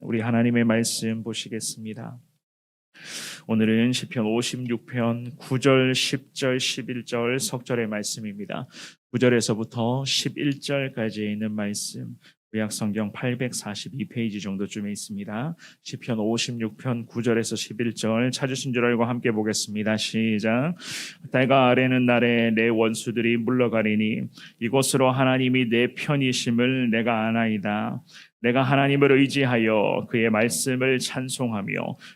우리 하나님의 말씀 보시겠습니다. 오늘은 시편 56편 9절, 10절, 11절 석절의 말씀입니다. 9절에서부터 11절까지 있는 말씀. 구약 성경 842페이지 정도쯤에 있습니다. 시편 56편 9절에서 11절 찾으신 줄 알고 함께 보겠습니다. 시작. 달과 아래는 날에 내 원수들이 물러가리니 이곳으로 하나님이 내 편이심을 내가 아나이다. 내가 하나님을 의지하여 그의 말씀을 찬송하며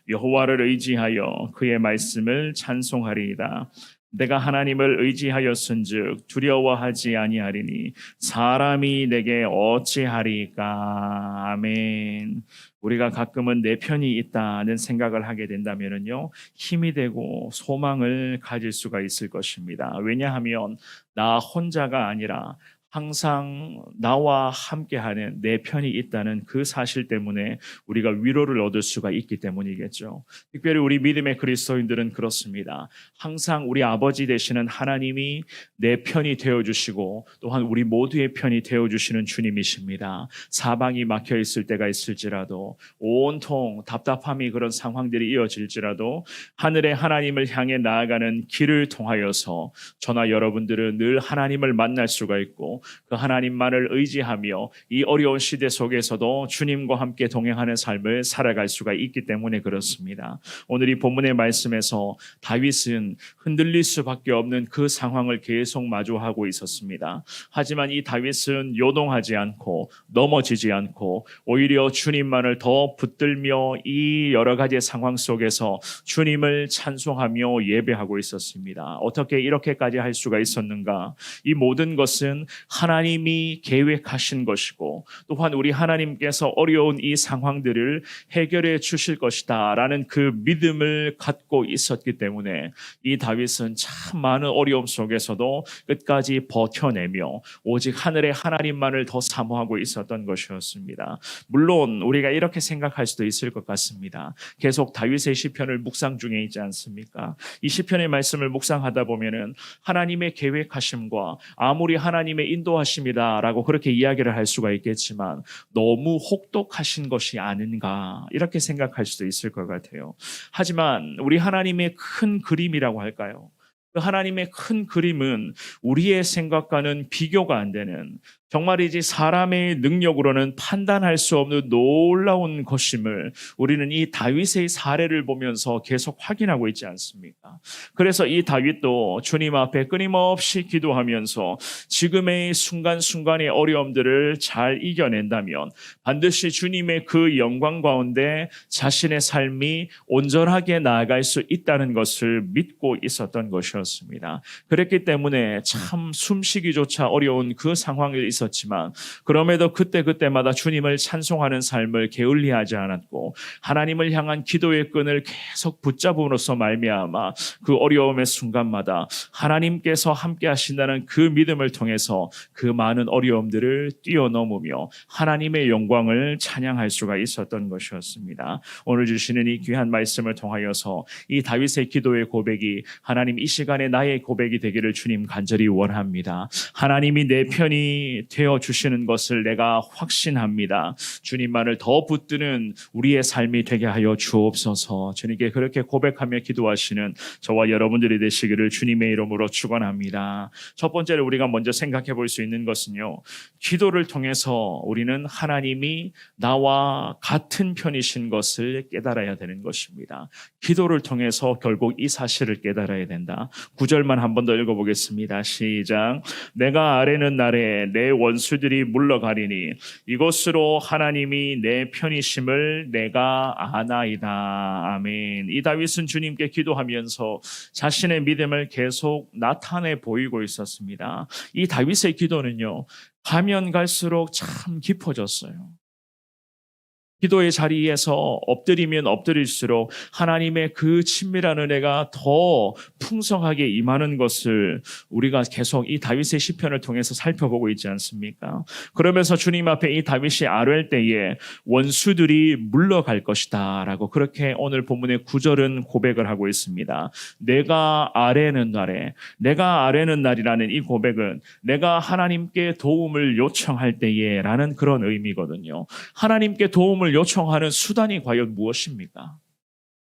여호와를 의지하여 그의 말씀을 찬송하리이다. 내가 하나님을 의지하였은즉 두려워하지 아니하리니 사람이 내게 어찌하리까 아멘. 우리가 가끔은 내 편이 있다는 생각을 하게 된다면은요 힘이 되고 소망을 가질 수가 있을 것입니다. 왜냐하면 나 혼자가 아니라 항상 나와 함께하는 내 편이 있다는 그 사실 때문에 우리가 위로를 얻을 수가 있기 때문이겠죠. 특별히 우리 믿음의 그리스도인들은 그렇습니다. 항상 우리 아버지 되시는 하나님이 내 편이 되어 주시고 또한 우리 모두의 편이 되어 주시는 주님이십니다. 사방이 막혀 있을 때가 있을지라도 온통 답답함이 그런 상황들이 이어질지라도 하늘의 하나님을 향해 나아가는 길을 통하여서 저나 여러분들은 늘 하나님을 만날 수가 있고 그 하나님만을 의지하며 이 어려운 시대 속에서도 주님과 함께 동행하는 삶을 살아갈 수가 있기 때문에 그렇습니다. 오늘 이 본문의 말씀에서 다윗은 흔들릴 수밖에 없는 그 상황을 계속 마주하고 있었습니다. 하지만 이 다윗은 요동하지 않고 넘어지지 않고 오히려 주님만을 더 붙들며 이 여러 가지 상황 속에서 주님을 찬송하며 예배하고 있었습니다. 어떻게 이렇게까지 할 수가 있었는가? 이 모든 것은 하나님이 계획하신 것이고 또한 우리 하나님께서 어려운 이 상황들을 해결해 주실 것이다 라는 그 믿음을 갖고 있었기 때문에 이 다윗은 참 많은 어려움 속에서도 끝까지 버텨내며 오직 하늘의 하나님만을 더 사모하고 있었던 것이었습니다. 물론 우리가 이렇게 생각할 수도 있을 것 같습니다. 계속 다윗의 시편을 묵상 중에 있지 않습니까? 이 시편의 말씀을 묵상하다 보면은 하나님의 계획하심과 아무리 하나님의 인 도하심이다라고 그렇게 이야기를 할 수가 있겠지만 너무 혹독하신 것이 아닌가 이렇게 생각할 수도 있을 것 같아요. 하지만 우리 하나님의 큰 그림이라고 할까요? 그 하나님의 큰 그림은 우리의 생각과는 비교가 안 되는 정말이지 사람의 능력으로는 판단할 수 없는 놀라운 것임을 우리는 이 다윗의 사례를 보면서 계속 확인하고 있지 않습니까? 그래서 이 다윗도 주님 앞에 끊임없이 기도하면서 지금의 순간순간의 어려움들을 잘 이겨낸다면 반드시 주님의 그 영광 가운데 자신의 삶이 온전하게 나아갈 수 있다는 것을 믿고 있었던 것이었습니다. 그랬기 때문에 참 숨쉬기조차 어려운 그 있어 있었지만 그럼에도 그때 그때마다 주님을 찬송하는 삶을 게을리하지 않았고 하나님을 향한 기도의 끈을 계속 붙잡음으로써 말미암아 그 어려움의 순간마다 하나님께서 함께 하신다는 그 믿음을 통해서 그 많은 어려움들을 뛰어넘으며 하나님의 영광을 찬양할 수가 있었던 것이었습니다. 오늘 주시는 이 귀한 말씀을 통하여서 이 다윗의 기도의 고백이 하나님 이 시간 에 나의 고백이 되기를 주님 간절히 원합니다. 하나님이 내 편이 되어 주시는 것을 내가 확신합니다. 주님만을 더 붙드는 우리의 삶이 되게 하여 주옵소서. 주님께 그렇게 고백하며 기도하시는 저와 여러분들이 되시기를 주님의 이름으로 축원합니다. 첫 번째로 우리가 먼저 생각해 볼 수 있는 것은요. 기도를 통해서 우리는 하나님이 나와 같은 편이신 것을 깨달아야 되는 것입니다. 기도를 통해서 결국 이 사실을 깨달아야 된다. 구절만 한 번 더 읽어보겠습니다. 시작. 내가 아래는 날에 내 원수들이 물러가리니 이곳으로 하나님이 내 편이심을 내가 아나이다. 아멘. 이 다윗은 주님께 기도하면서 자신의 믿음을 계속 나타내 보이고 있었습니다. 이 다윗의 기도는요. 가면 갈수록 참 깊어졌어요. 기도의 자리에서 엎드리면 엎드릴수록 하나님의 그 친밀한 은혜가 더 풍성하게 임하는 것을 우리가 계속 이 다윗의 시편을 통해서 살펴보고 있지 않습니까? 그러면서 주님 앞에 이 다윗이 아뢰 때에 원수들이 물러갈 것이다라고 그렇게 오늘 본문의 구절은 고백을 하고 있습니다. 내가 아뢰는 날에 내가 아뢰는 날이라는 이 고백은 내가 하나님께 도움을 요청할 때에라는 그런 의미거든요. 하나님께 도움을 도움을 요청하는 수단이 과연 무엇입니까?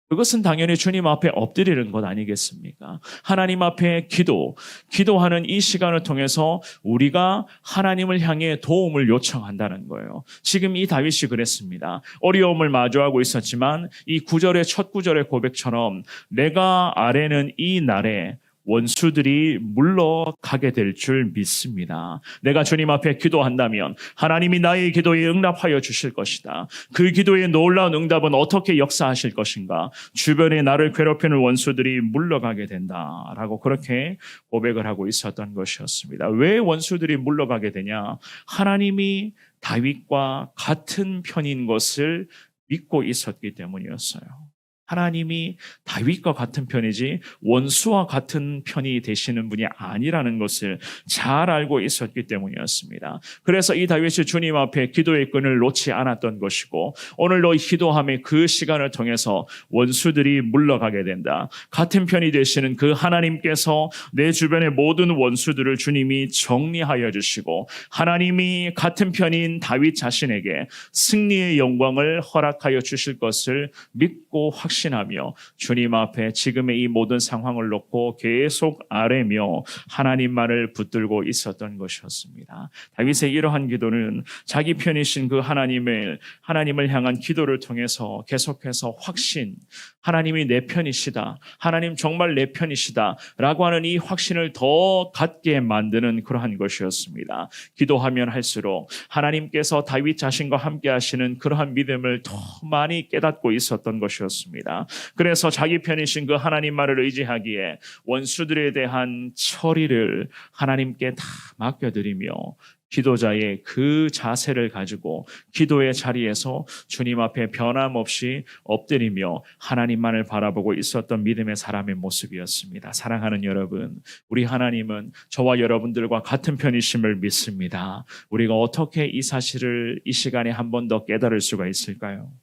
그것은 당연히 주님 앞에 엎드리는 것 아니겠습니까? 하나님 앞에 기도, 기도하는 이 시간을 통해서 우리가 하나님을 향해 도움을 요청한다는 거예요. 지금 이 다윗이 그랬습니다. 어려움을 마주하고 있었지만 이 구절의 첫 구절의 고백처럼 내가 아래는 이 날에 원수들이 물러가게 될 줄 믿습니다. 내가 주님 앞에 기도한다면 하나님이 나의 기도에 응답하여 주실 것이다. 그 기도의 놀라운 응답은 어떻게 역사하실 것인가? 주변에 나를 괴롭히는 원수들이 물러가게 된다. 라고 그렇게 고백을 하고 있었던 것이었습니다. 왜 원수들이 물러가게 되냐? 하나님이 다윗과 같은 편인 것을 믿고 있었기 때문이었어요. 하나님이 다윗과 같은 편이지 원수와 같은 편이 되시는 분이 아니라는 것을 잘 알고 있었기 때문이었습니다. 그래서 이 다윗이 주님 앞에 기도의 끈을 놓지 않았던 것이고 오늘도 기도함의 그 시간을 통해서 원수들이 물러가게 된다. 같은 편이 되시는 그 하나님께서 내 주변의 모든 원수들을 주님이 정리하여 주시고 하나님이 같은 편인 다윗 자신에게 승리의 영광을 허락하여 주실 것을 믿고 확신 확신하며 주님 앞에 지금의 이 모든 상황을 놓고 계속 아뢰며 하나님만을 붙들고 있었던 것이었습니다. 다윗의 이러한 기도는 자기 편이신 그 하나님을 하나님을 향한 기도를 통해서 계속해서 확신, 하나님이 내 편이시다. 하나님 정말 내 편이시다라고 하는 이 확신을 더 갖게 만드는 그러한 것이었습니다. 기도하면 할수록 하나님께서 다윗 자신과 함께 하시는 그러한 믿음을 더 많이 깨닫고 있었던 것이었습니다. 그래서 자기 편이신 그 하나님만을 의지하기에 원수들에 대한 처리를 하나님께 다 맡겨드리며 기도자의 그 자세를 가지고 기도의 자리에서 주님 앞에 변함없이 엎드리며 하나님만을 바라보고 있었던 믿음의 사람의 모습이었습니다. 사랑하는 여러분, 우리 하나님은 저와 여러분들과 같은 편이심을 믿습니다. 우리가 어떻게 이 사실을 이 시간에 한 번 더 깨달을 수가 있을까요?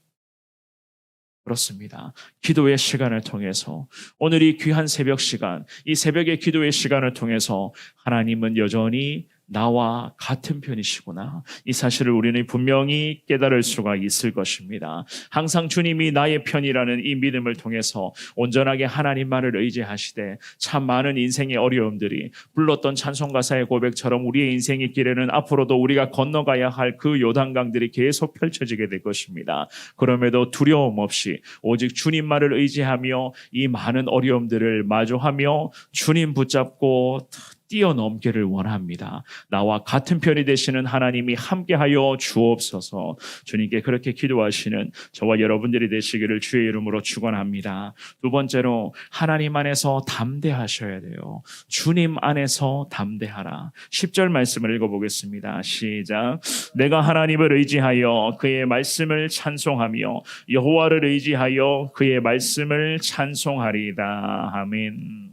그렇습니다. 기도의 시간을 통해서 오늘 이 귀한 새벽 시간, 이 새벽의 기도의 시간을 통해서 하나님은 여전히 나와 같은 편이시구나. 이 사실을 우리는 분명히 깨달을 수가 있을 것입니다. 항상 주님이 나의 편이라는 이 믿음을 통해서 온전하게 하나님만을 의지하시되 참 많은 인생의 어려움들이 불렀던 찬송 가사의 고백처럼 우리의 인생의 길에는 앞으로도 우리가 건너가야 할 그 요단강들이 계속 펼쳐지게 될 것입니다. 그럼에도 두려움 없이 오직 주님만을 의지하며 이 많은 어려움들을 마주하며 주님 붙잡고 뛰어넘기를 원합니다. 나와 같은 편이 되시는 하나님이 함께하여 주옵소서. 주님께 그렇게 기도하시는 저와 여러분들이 되시기를 주의 이름으로 축원합니다. 두 번째로 하나님 안에서 담대하셔야 돼요. 주님 안에서 담대하라. 10절 말씀을 읽어 보겠습니다. 시작. 내가 하나님을 의지하여 그의 말씀을 찬송하며 여호와를 의지하여 그의 말씀을 찬송하리다. 아멘.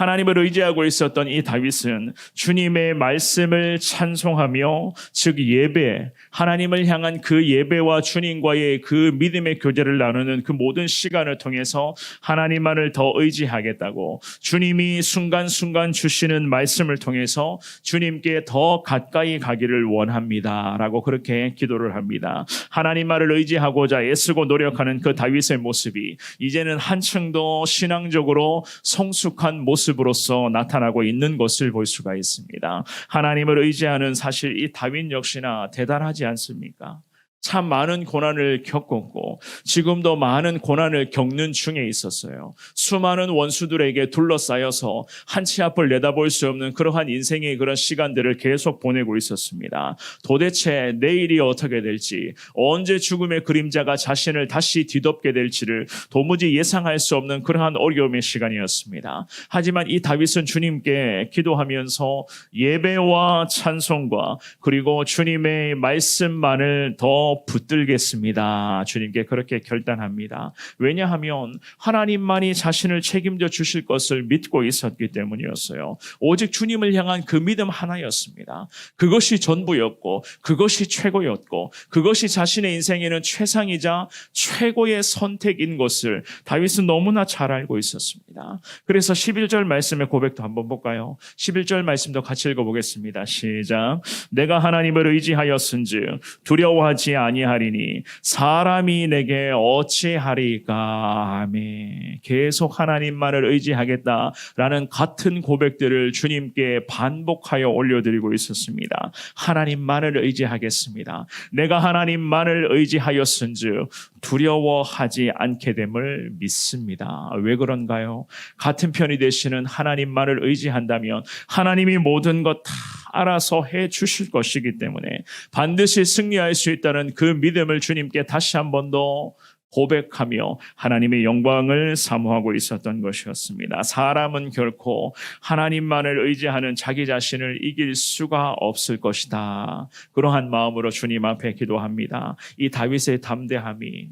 하나님을 의지하고 있었던 이 다윗은 주님의 말씀을 찬송하며 즉 예배, 하나님을 향한 그 예배와 주님과의 그 믿음의 교제를 나누는 그 모든 시간을 통해서 하나님만을 더 의지하겠다고 주님이 순간순간 주시는 말씀을 통해서 주님께 더 가까이 가기를 원합니다. 라고 그렇게 기도를 합니다. 하나님만을 의지하고자 애쓰고 노력하는 그 다윗의 모습이 이제는 한층 더 신앙적으로 성숙한 모습 모습으로서 나타나고 있는 것을 볼 수가 있습니다. 하나님을 의지하는 사실 이 다윈 역시나 대단하지 않습니까? 참 많은 고난을 겪었고 지금도 많은 고난을 겪는 중에 있었어요. 수많은 원수들에게 둘러싸여서 한치 앞을 내다볼 수 없는 그러한 인생의 그런 시간들을 계속 보내고 있었습니다. 도대체 내일이 어떻게 될지, 언제 죽음의 그림자가 자신을 다시 뒤덮게 될지를 도무지 예상할 수 없는 그러한 어려움의 시간이었습니다. 하지만 이 다윗은 주님께 기도하면서 예배와 찬송과 그리고 주님의 말씀만을 더 붙들겠습니다. 주님께 그렇게 결단합니다. 왜냐하면 하나님만이 자신을 책임져 주실 것을 믿고 있었기 때문이었어요. 오직 주님을 향한 그 믿음 하나였습니다. 그것이 전부였고, 그것이 최고였고, 그것이 자신의 인생에는 최상이자 최고의 선택인 것을 다윗은 너무나 잘 알고 있었습니다. 그래서 11절 말씀의 고백도 한번 볼까요? 11절 말씀도 같이 읽어보겠습니다. 시작. 내가 하나님을 의지하였은즉 두려워하지 아니하리니 사람이 내게 어찌하리까 아멘. 계속 하나님만을 의지하겠다라는 같은 고백들을 주님께 반복하여 올려드리고 있었습니다. 하나님만을 의지하겠습니다. 내가 하나님만을 의지하였은즉 두려워하지 않게 됨을 믿습니다. 왜 그런가요? 같은 편이 되시는 하나님만을 의지한다면 하나님이 모든 것 다 알아서 해 주실 것이기 때문에 반드시 승리할 수 있다는 그 믿음을 주님께 다시 한 번 더 고백하며 하나님의 영광을 사모하고 있었던 것이었습니다. 사람은 결코 하나님만을 의지하는 자기 자신을 이길 수가 없을 것이다. 그러한 마음으로 주님 앞에 기도합니다. 이 다윗의 담대함이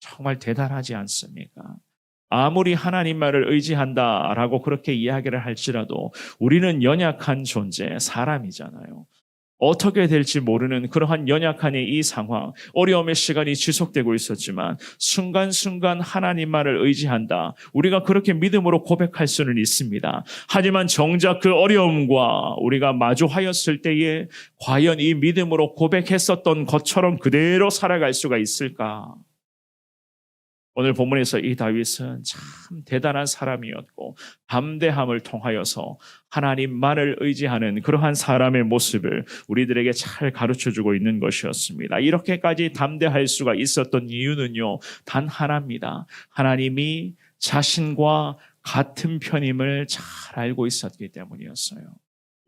정말 대단하지 않습니까? 아무리 하나님만을 의지한다라고 그렇게 이야기를 할지라도 우리는 연약한 존재, 사람이잖아요. 어떻게 될지 모르는 그러한 연약한 이 상황, 어려움의 시간이 지속되고 있었지만 순간순간 하나님만을 의지한다. 우리가 그렇게 믿음으로 고백할 수는 있습니다. 하지만 정작 그 어려움과 우리가 마주하였을 때에 과연 이 믿음으로 고백했었던 것처럼 그대로 살아갈 수가 있을까? 오늘 본문에서 이 다윗은 참 대단한 사람이었고 담대함을 통하여서 하나님만을 의지하는 그러한 사람의 모습을 우리들에게 잘 가르쳐 주고 있는 것이었습니다. 이렇게까지 담대할 수가 있었던 이유는요. 단 하나입니다. 하나님이 자신과 같은 편임을 잘 알고 있었기 때문이었어요.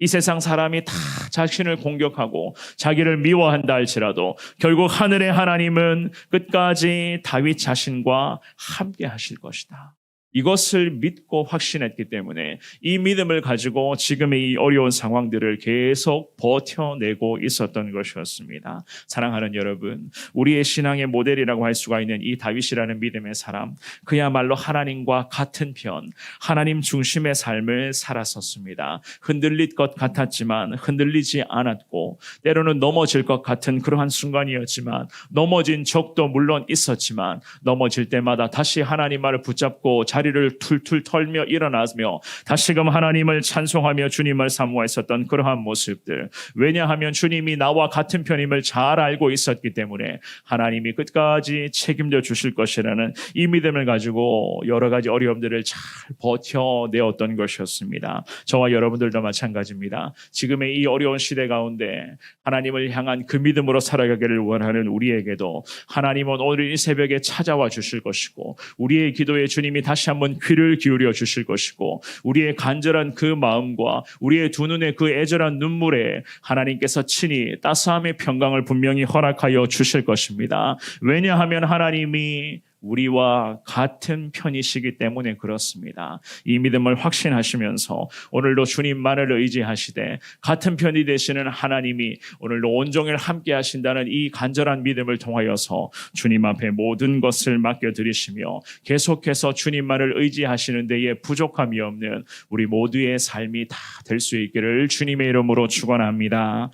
이 세상 사람이 다 자신을 공격하고 자기를 미워한다 할지라도 결국 하늘의 하나님은 끝까지 다윗 자신과 함께 하실 것이다. 이것을 믿고 확신했기 때문에 이 믿음을 가지고 지금의 이 어려운 상황들을 계속 버텨내고 있었던 것이었습니다. 사랑하는 여러분, 우리의 신앙의 모델이라고 할 수가 있는 이 다윗이라는 믿음의 사람, 그야말로 하나님과 같은 편, 하나님 중심의 삶을 살았었습니다. 흔들릴 것 같았지만 흔들리지 않았고, 때로는 넘어질 것 같은 그러한 순간이었지만, 넘어진 적도 물론 있었지만, 넘어질 때마다 다시 하나님 말을 붙잡고 자 리를 툴툴 털며 일어나며 다시금 하나님을 찬송하며 주님을 사모했었던 그러한 모습들. 왜냐하면 주님이 나와 같은 편임을 잘 알고 있었기 때문에 하나님이 끝까지 책임져 주실 것이라는 이 믿음을 가지고 여러 가지 어려움들을 잘 버텨내었던 것이었습니다. 저와 여러분들도 마찬가지입니다. 지금의 이 어려운 시대 가운데 하나님을 향한 그 믿음으로 살아가기를 원하는 우리에게도 하나님은 오늘 이 새벽에 찾아와 주실 것이고 우리의 기도에 주님이 다시 한번 귀를 기울여 주실 것이고 우리의 간절한 그 마음과 우리의 두 눈의 그 애절한 눈물에 하나님께서 친히 따스함의 평강을 분명히 허락하여 주실 것입니다. 왜냐하면 하나님이 우리와 같은 편이시기 때문에 그렇습니다. 이 믿음을 확신하시면서 오늘도 주님만을 의지하시되 같은 편이 되시는 하나님이 오늘도 온종일 함께 하신다는 이 간절한 믿음을 통하여서 주님 앞에 모든 것을 맡겨드리시며 계속해서 주님만을 의지하시는 데에 부족함이 없는 우리 모두의 삶이 다 될 수 있기를 주님의 이름으로 축원합니다.